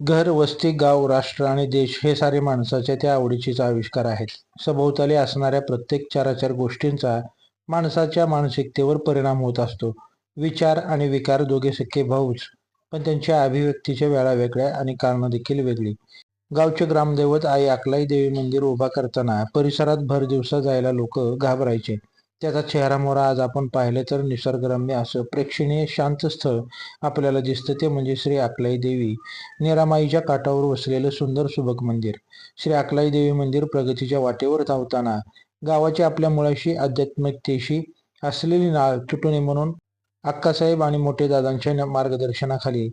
घर वस्ती गाव राष्ट्र आणि देश हे सारे माणसाच्या त्या आवडीचेच आविष्कार आहेत. सभोवताली असणाऱ्या प्रत्येक चाराचार गोष्टींचा माणसाच्या मानसिकतेवर परिणाम होत असतो. विचार आणि विकार दोघे सख्खे भाऊच पण त्यांच्या अभिव्यक्तीच्या वेळा वेगळ्या आणि कारणं देखील वेगळी. गावचे ग्रामदैवत आई अकलाई देवी मंदिर उभा करताना परिसरात भर दिवसा जायला लोक घाबरायचे. त्याचा चेहरा मोरा आज आपण पाहिले तर निसर्गरम्य असं प्रेक्षणीय शांत स्थळ आपल्याला दिसतं. ते म्हणजे श्री अकलाई देवी. निरामाईच्या काठावर वसलेलं सुंदर सुबक मंदिर. श्री अकलाई देवी मंदिर प्रगतीच्या वाटेवर धावताना गावाच्या आपल्या मुळाशी आध्यात्मिकतेशी असलेली नाळ तुटू म्हणून अक्कासाहेब आणि मोठे दादांच्या न- मार्गदर्शनाखाली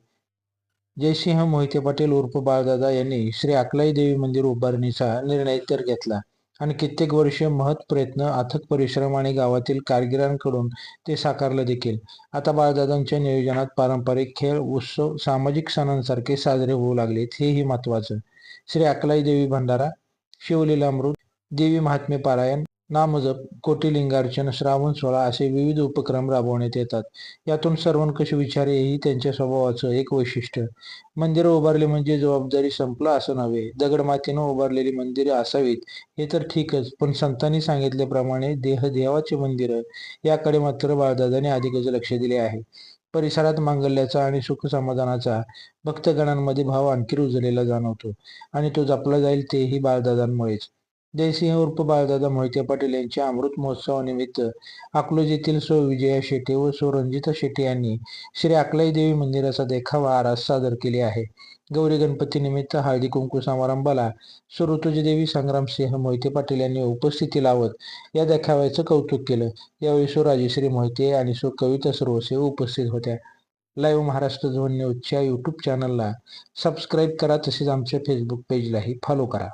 जयसिंह मोहिते पाटील उर्फ बाळदादा यांनी श्री अकलाई देवी मंदिर उभारणीचा निर्णय तर घेतला. आणि कित्येक वर्षे महत् प्रयत्न अथक परिश्रम आणि गावातील कारगिरांकडून ते साकारलं देखील. आता बाळदादांच्या नियोजनात पारंपरिक खेळ उत्सव सामाजिक सणांसारखे साजरे होऊ लागलेत हेही महत्वाचं श्री अकलाई देवी भंडारा शिवलीलामृत देवी महात्मे पारायण नामजप कोटिलिंगार्चन श्रावण सोहळा असे विविध उपक्रम राबवण्यात येतात. यातून सर्वंकष विचार हेही त्यांच्या स्वभावाचं एक वैशिष्ट्य. मंदिरं उभारले म्हणजे जबाबदारी संपलं असं नव्हे. दगडमातीनं उभारलेली मंदिरे असावीत हे तर ठीकच. पण संतांनी सांगितल्याप्रमाणे देह देवाची मंदिरं याकडे मात्र बाळदादाने अधिकच लक्ष दिले आहे. परिसरात मांगल्याचा आणि सुख समाधानाचा भक्तगणांमध्ये भाव आणखी रुजलेला जाणवतो आणि तो जपला जाईल तेही बाळदादांमुळेच. जयसिंह उर्फ बाळदादा मोहिते पाटील यांच्या अमृत महोत्सवानिमित्त अकलूज सो विजया शेटे व सो रंजिता शेटे यांनी श्री अकलाई देवी मंदिराचा देखावा आरास सादर केले आहे. गौरी गणपती निमित्त हळदी कुंकू समारंभाला सो ऋतुजदेवी संग्रामसिंह मोहिते पाटील यांनी उपस्थिती लावत या देखाव्याचं कौतुक केलं. यावेळी सो राजेश्री मोहिते आणि सो कविता सर्वसे उपस्थित होत्या. लाईव्ह महाराष्ट्र झोन न्यूजच्या यूट्यूब चॅनलला सबस्क्राईब करा तसेच आमच्या फेसबुक पेजलाही फॉलो करा.